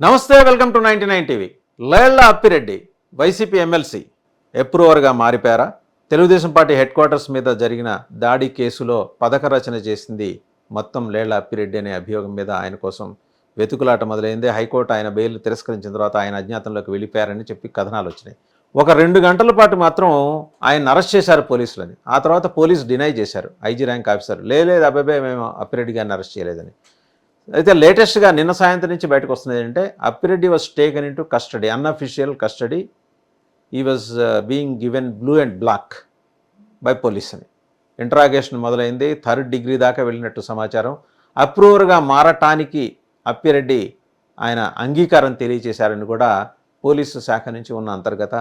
నమస్తే welcome to ninety nine TV. Lella Appireddy YCP MLC ఎప్రూవర్గా మారిపోయారా? Telugu Desam party headquarters మీద జరిగిన దాడి కేసులో పథక రచన చేసింది మొత్తం లేళ్ళ అప్పిరెడ్డి అనే అభియోగం మీద ఆయన కోసం వెతుకులాట మొదలైంది. హైకోర్టు ఆయన బెయిల్ తిరస్కరించిన తర్వాత ఆయన అజ్ఞాతంలోకి వెళ్ళిపోయారని చెప్పి కథనాలు వచ్చినాయి. ఒక రెండు గంటల పాటు మాత్రం ఆయన అరెస్ట్ చేశారు పోలీసులని. ఆ తర్వాత పోలీసు డినై చేశారు. IG rank officer. లేదు అబ్బాయి మేము అప్పిరెడ్డి గారిని అరెస్ట్ చేయలేదని. అయితే లేటెస్ట్గా నిన్న సాయంత్రం నుంచి బయటకు వస్తున్నది ఏంటంటే Appireddy was taken in to custody unofficial custody he was being given blue and black by police అని. ఇంట్రాగేషన్ మొదలైంది. థర్డ్ డిగ్రీ దాకా వెళ్ళినట్టు సమాచారం. అప్రూవర్గా మారటానికి అప్పిరెడ్డి ఆయన అంగీకారం తెలియజేశారని కూడా పోలీసు శాఖ నుంచి ఉన్న అంతర్గత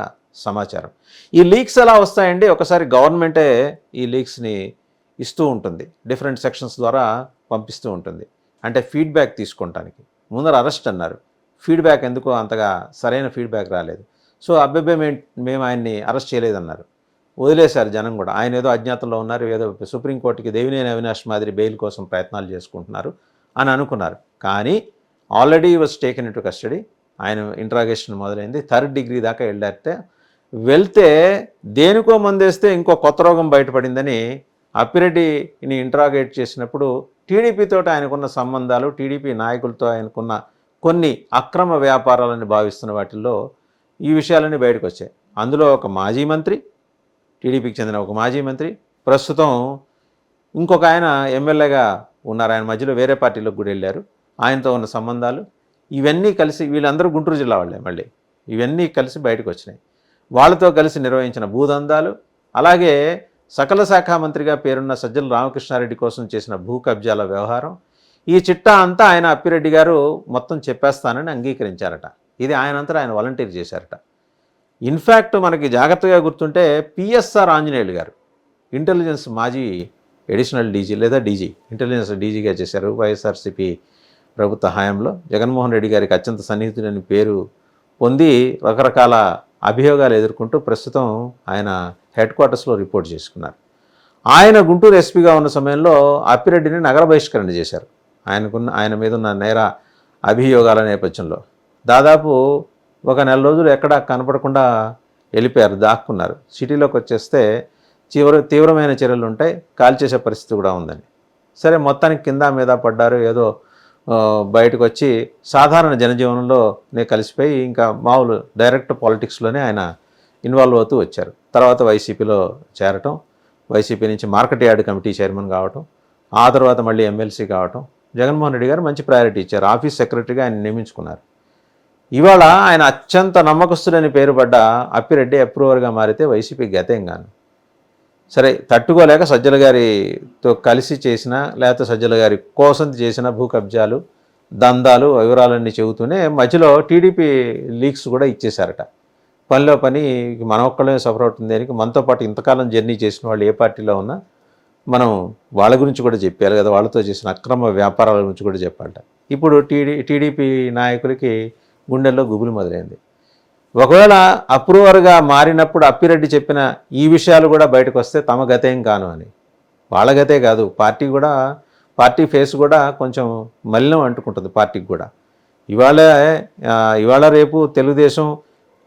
సమాచారం. ఈ లీక్స్ ఎలా వస్తాయండి? ఒకసారి గవర్నమెంటే ఈ లీక్స్ని ఇస్తూ ఉంటుంది. డిఫరెంట్ సెక్షన్స్ ద్వారా పంపిస్తూ ఉంటుంది. అంటే ఫీడ్బ్యాక్ తీసుకుంటానికి ముందర అరెస్ట్ అన్నారు. ఫీడ్బ్యాక్ ఎందుకో అంతగా సరైన ఫీడ్బ్యాక్ రాలేదు. సో అబ్బాయి మేము మేము ఆయన్ని అరెస్ట్ చేయలేదన్నారు. వదిలేశారు జనం కూడా. ఆయన ఏదో అజ్ఞాతంలో ఉన్నారు ఏదో సుప్రీంకోర్టుకి దేవినేని అవినాష్ మాదిరి బెయిల్ కోసం ప్రయత్నాలు చేసుకుంటున్నారు అని అనుకున్నారు. కానీ already was taken into custody ఆయన ఇంట్రాగేషన్ మొదలైంది. థర్డ్ డిగ్రీ దాకా వెళ్ళారితే వెళ్తే దేనికో మందేస్తే ఇంకో కొత్త రోగం బయటపడిందని అప్పిరెడ్డిని ఇంట్రాగేట్ చేసినప్పుడు టీడీపీతో ఆయనకున్న సంబంధాలు టీడీపీ నాయకులతో ఆయనకున్న కొన్ని అక్రమ వ్యాపారాలని భావిస్తున్న వాటిల్లో ఈ విషయాలన్నీ బయటకు వచ్చాయి అందులో ఒక మాజీ మంత్రి టీడీపీకి చెందిన ఒక మాజీ మంత్రి ప్రస్తుతం ఇంకొక ఆయన ఎమ్మెల్యేగా ఉన్నారు. ఆయన మధ్యలో వేరే పార్టీలోకి కూడా వెళ్ళారు. ఆయనతో ఉన్న సంబంధాలు ఇవన్నీ కలిసి వీళ్ళందరూ గుంటూరు జిల్లా వాళ్ళే మళ్ళీ. ఇవన్నీ కలిసి బయటకు వచ్చినాయి వాళ్ళతో కలిసి నిర్వహించిన భూదందాలు అలాగే సకల శాఖ మంత్రిగా పేరున్న సజ్జల రామకృష్ణారెడ్డి కోసం చేసిన భూ కబ్జాల వ్యవహారం ఈ చిట్టా అంతా ఆయన అప్పిరెడ్డి గారు మొత్తం చెప్పేస్తానని అంగీకరించారట. ఇది ఆయనంతా ఆయన వాలంటీర్ చేశారట. ఇన్ఫ్యాక్ట్ మనకి జాగ్రత్తగా గుర్తుంటే పిఎస్ఆర్ ఆంజనేయులు గారు ఇంటెలిజెన్స్ మాజీ ఎడిషనల్ డీజీ లేదా డీజీ ఇంటెలిజెన్స్ డీజీగా చేశారు వైఎస్ఆర్సీపీ ప్రభుత్వ హయాంలో. జగన్మోహన్ రెడ్డి గారికి అత్యంత సన్నిహితుడని పేరు పొంది రకరకాల అభియోగాలు ఎదుర్కొంటూ ప్రస్తుతం ఆయన హెడ్ క్వార్టర్స్లో రిపోర్ట్ చేసుకున్నారు. ఆయన గుంటూరు ఎస్పీగా ఉన్న సమయంలో అప్పిరెడ్డిని నగర బహిష్కరణ చేశారు. ఆయనకున్న ఆయన మీద ఉన్న నేర అభియోగాల నేపథ్యంలో దాదాపు ఒక నెల రోజులు ఎక్కడా కనపడకుండా వెళ్ళిపోయారు దాక్కున్నారు. సిటీలోకి వచ్చేస్తే తీవ్ర తీవ్రమైన చర్యలు ఉంటాయి కాల్చేసే పరిస్థితి కూడా ఉందని సరే మొత్తానికి కింద మీద పడ్డారు ఏదో బయటకు వచ్చి సాధారణ జనజీవనంలోనే కలిసిపోయి ఇంకా మామూలు డైరెక్ట్ పాలిటిక్స్లోనే ఆయన ఇన్వాల్వ్ అవుతూ వచ్చారు. తర్వాత వైసీపీలో చేరటం వైసీపీ నుంచి మార్కెట్ యార్డ్ కమిటీ చైర్మన్ కావటం ఆ తర్వాత మళ్ళీ ఎమ్మెల్సీ కావటం జగన్మోహన్ రెడ్డి గారు మంచి ప్రయారిటీ ఇచ్చారు. ఆఫీస్ సెక్రటరీగా ఆయన నియమించుకున్నారు. ఇవాళ ఆయన అత్యంత నమ్మకస్తుడని పేరు పడ్డ అప్పిరెడ్డి అప్రూవర్గా మారితే వైసీపీ గతేం గాను సరే తట్టుకోలేక సజ్జల గారితో కలిసి చేసిన లేకపోతే సజ్జల గారి కోసం చేసిన భూ కబ్జాలు దందాలు వివరాలన్నీ చెబుతూనే మధ్యలో టీడీపీ లీక్స్ కూడా ఇచ్చేశారట. పనిలో పని మన ఒక్కళ్ళమే సఫర్ అవుతుంది అని మనతో పాటు ఇంతకాలం జర్నీ చేసిన వాళ్ళు ఏ పార్టీలో ఉన్నా మనం వాళ్ళ గురించి కూడా చెప్పాలి కదా వాళ్ళతో చేసిన అక్రమ వ్యాపారాల గురించి కూడా చెప్పాలట. ఇప్పుడు టీడీ టీడీపీ నాయకులకి గుండెల్లో గుబులు మొదలైంది. ఒకవేళ అప్రూవర్గా మారినప్పుడు అప్పిరెడ్డి చెప్పిన ఈ విషయాలు కూడా బయటకు వస్తే తమ గతేం కాను అని. వాళ్ళ గతే కాదు. పార్టీ కూడా పార్టీ ఫేస్ కూడా కొంచెం మలినం అంటుకుంటుంది పార్టీకి కూడా. ఇవాళ ఇవాళ రేపు తెలుగుదేశం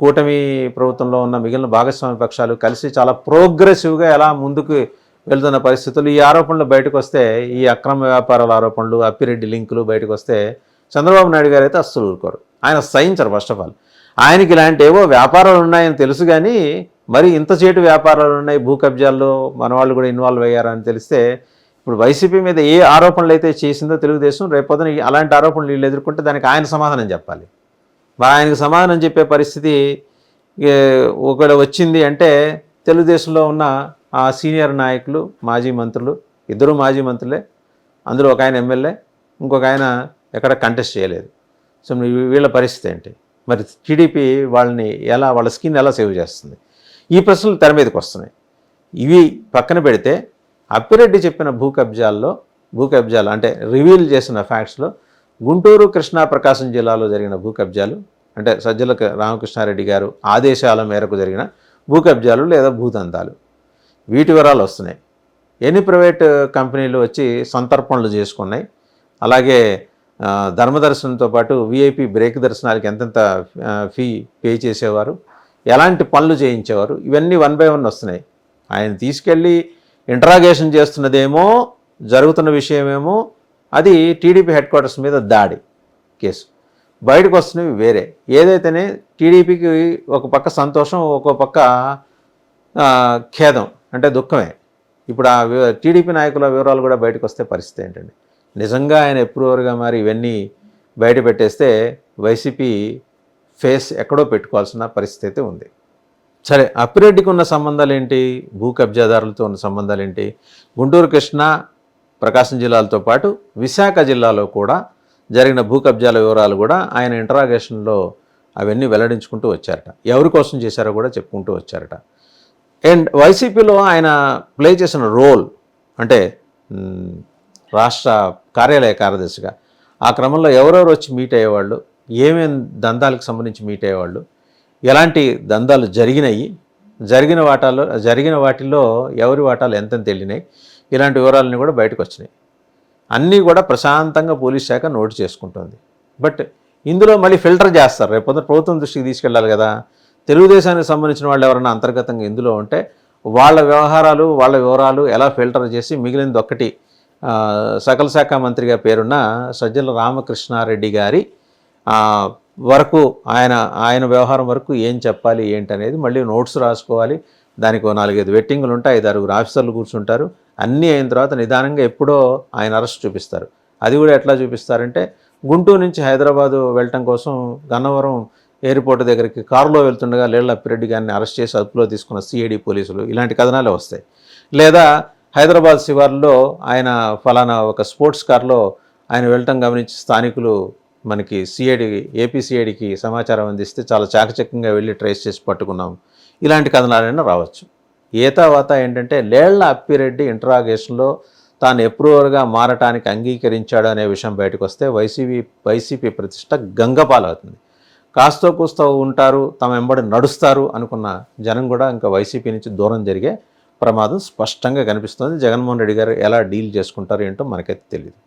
కూటమి ప్రభుత్వంలో ఉన్న మిగిలిన భాగస్వామ్య పక్షాలు కలిసి చాలా ప్రోగ్రెసివ్గా ఎలా ముందుకు వెళ్తున్న పరిస్థితులు ఈ ఆరోపణలు బయటకు వస్తే ఈ అక్రమ వ్యాపారాల ఆరోపణలు అప్పిరెడ్డి లింకులు బయటకు వస్తే చంద్రబాబు నాయుడు గారు అయితే అస్సలు ఊరుకోరు. ఆయన సహించరు ఫస్ట్ ఆఫ్ ఆల్. ఆయనకి ఇలాంటి ఏవో వ్యాపారాలు ఉన్నాయని తెలుసు కానీ మరి ఇంత చేటు వ్యాపారాలు ఉన్నాయి భూ కబ్జాల్లో మన వాళ్ళు కూడా ఇన్వాల్వ్ అయ్యారని తెలిస్తే ఇప్పుడు వైసీపీ మీద ఏ ఆరోపణలు అయితే చేసిందో తెలుగుదేశం రేపొద్దున అలాంటి ఆరోపణలు వీళ్ళు ఎదుర్కొంటే దానికి ఆయన సమాధానం చెప్పాలి. మరి ఆయనకు సమాధానం చెప్పే పరిస్థితి ఒకవేళ వచ్చింది అంటే తెలుగుదేశంలో ఉన్న ఆ సీనియర్ నాయకులు మాజీ మంత్రులు ఇద్దరు మాజీ మంత్రులే అందులో ఒక ఆయన ఎమ్మెల్యే ఇంకొక ఆయన ఎక్కడ కంటెస్ట్ చేయలేదు. సో వీళ్ళ పరిస్థితి ఏంటి? మరి టీడీపీ వాళ్ళని ఎలా వాళ్ళ స్కిన్ ఎలా సేవ్ చేస్తుంది? ఈ ప్రశ్నలు తెర మీదకి వస్తున్నాయి. ఇవి పక్కన పెడితే అప్పిరెడ్డి చెప్పిన భూ కబ్జాల్లో భూ కబ్జాలు అంటే రివీల్ చేసిన ఫ్యాక్ట్స్లో గుంటూరు కృష్ణా ప్రకాశం జిల్లాలో జరిగిన భూ కబ్జాలు అంటే సజ్జల రామకృష్ణారెడ్డి గారు ఆదేశాల మేరకు జరిగిన భూ కబ్జాలు లేదా భూదందాలు. వీటి వివరాలు వస్తున్నాయి. ఎన్ని ప్రైవేట్ కంపెనీలు వచ్చి సంతర్పణలు చేసుకున్నాయి? అలాగే ధర్మదర్శనంతో పాటు విఐపి బ్రేక్ దర్శనాలకి ఎంతెంత ఫీ పే చేసేవారు ఎలాంటి పనులు చేయించేవారు ఇవన్నీ వన్ బై వన్ వస్తున్నాయి. ఆయన తీసుకెళ్ళి ఇంటరాగేషన్ చేస్తున్నదేమో జరుగుతున్న విషయమేమో అది టీడీపీ హెడ్ క్వార్టర్స్ మీద దాడి కేసు. బయటకు వస్తున్నవి వేరే. ఏదైతేనే టీడీపీకి ఒక పక్క సంతోషం ఒక పక్క ఖేదం అంటే దుఃఖమే. ఇప్పుడు ఆ వి- టీడీపీ నాయకుల వివరాలు కూడా బయటకు వస్తే పరిస్థితి ఏంటండి? నిజంగా ఆయన ఎప్రూవర్గా మరి ఇవన్నీ బయట పెట్టేస్తే వైసీపీ ఫేస్ ఎక్కడో పెట్టుకోవాల్సిన పరిస్థితి ఉంది. సరే అప్పిరెడ్డికి ఉన్న సంబంధాలు ఏంటి? భూ కబ్జాదారులతో ఉన్న సంబంధాలు ఏంటి? గుంటూరు కృష్ణ ప్రకాశం జిల్లాలతో పాటు విశాఖ జిల్లాలో కూడా జరిగిన భూ కబ్జాల వివరాలు కూడా ఆయన ఇంటరాగేషన్లో అవన్నీ వెల్లడించుకుంటూ వచ్చారట. ఎవరి కోసం చేశారో కూడా చెప్పుకుంటూ వచ్చారట. అండ్ వైసీపీలో ఆయన ప్లే చేసిన రోల్ అంటే రాష్ట్ర కార్యాలయ కార్యదర్శిగా. ఆ క్రమంలో ఎవరెవరు వచ్చి మీట్ అయ్యేవాళ్ళు? ఏమేమి దందాలకు సంబంధించి మీట్ అయ్యేవాళ్ళు? ఎలాంటి దందాలు జరిగినాయి? జరిగిన వాటాల్లో జరిగిన వాటిల్లో ఎవరి వాటాలు ఎంతని తెలియనాయి ఇలాంటి వివరాలన్నీ కూడా బయటకు వచ్చినాయి. అన్నీ కూడా ప్రశాంతంగా పోలీస్ శాఖ నోటు చేసుకుంటుంది. బట్ ఇందులో మళ్ళీ ఫిల్టర్ చేస్తారు. రేపు ప్రభుత్వం దృష్టికి తీసుకెళ్ళాలి కదా. తెలుగుదేశానికి సంబంధించిన వాళ్ళు ఎవరైనా అంతర్గతంగా ఇందులో ఉంటే వాళ్ళ వ్యవహారాలు వాళ్ళ వివరాలు ఎలా ఫిల్టర్ చేసి మిగిలినది ఒక్కటి సకల శాఖ మంత్రిగా పేరున్న సజ్జల రామకృష్ణారెడ్డి గారి వరకు ఆయన ఆయన వ్యవహారం వరకు ఏం చెప్పాలి ఏంటి అనేది మళ్ళీ నోట్స్ రాసుకోవాలి. దానికి నాలుగైదు వెట్టింగులు ఉంటాయి ఐదు ఆరుగురు ఆఫీసర్లు కూర్చుంటారు. అన్నీ అయిన తర్వాత నిదానంగా ఎప్పుడో ఆయన అరెస్ట్ చూపిస్తారు. అది కూడా ఎట్లా చూపిస్తారంటే గుంటూరు నుంచి హైదరాబాదు వెళ్ళటం కోసం గన్నవరం ఎయిర్పోర్ట్ దగ్గరికి కారులో వెళ్తుండగా లేళ్ళ అప్పిరెడ్డి గారిని అరెస్ట్ చేసి అదుపులో తీసుకున్న సిఐడి పోలీసులు ఇలాంటి కథనాలే వస్తాయి. లేదా హైదరాబాద్ శివార్లో ఆయన ఫలానా ఒక స్పోర్ట్స్ కార్లో ఆయన వెళ్ళటం గమనించి స్థానికులు మనకి సిఐడి ఏపీ సిఐడికి సమాచారం అందిస్తే చాలా చాకచక్యంగా వెళ్ళి ట్రేస్ చేసి పట్టుకున్నాం. ఇలాంటి కథనాలైనా రావచ్చు. ఏ తర్వాత ఏంటంటే లేళ్ళ అప్పిరెడ్డి ఇంటరాగేషన్లో తాను ఎప్రూవర్గా మారటానికి అంగీకరించాడు అనే విషయం బయటకు వస్తే వైసీపీ వైసీపీ ప్రతిష్ట గంగపాలవుతుంది. కాస్తో కూస్తో ఉంటారు తమ వెంబడి నడుస్తారు అనుకున్న జనం కూడా ఇంకా వైసీపీ నుంచి దూరం జరిగే ప్రమాదం స్పష్టంగా కనిపిస్తుంది. జగన్మోహన్ రెడ్డి గారు ఎలా డీల్ చేసుకుంటారు ఏంటో మనకైతే తెలియదు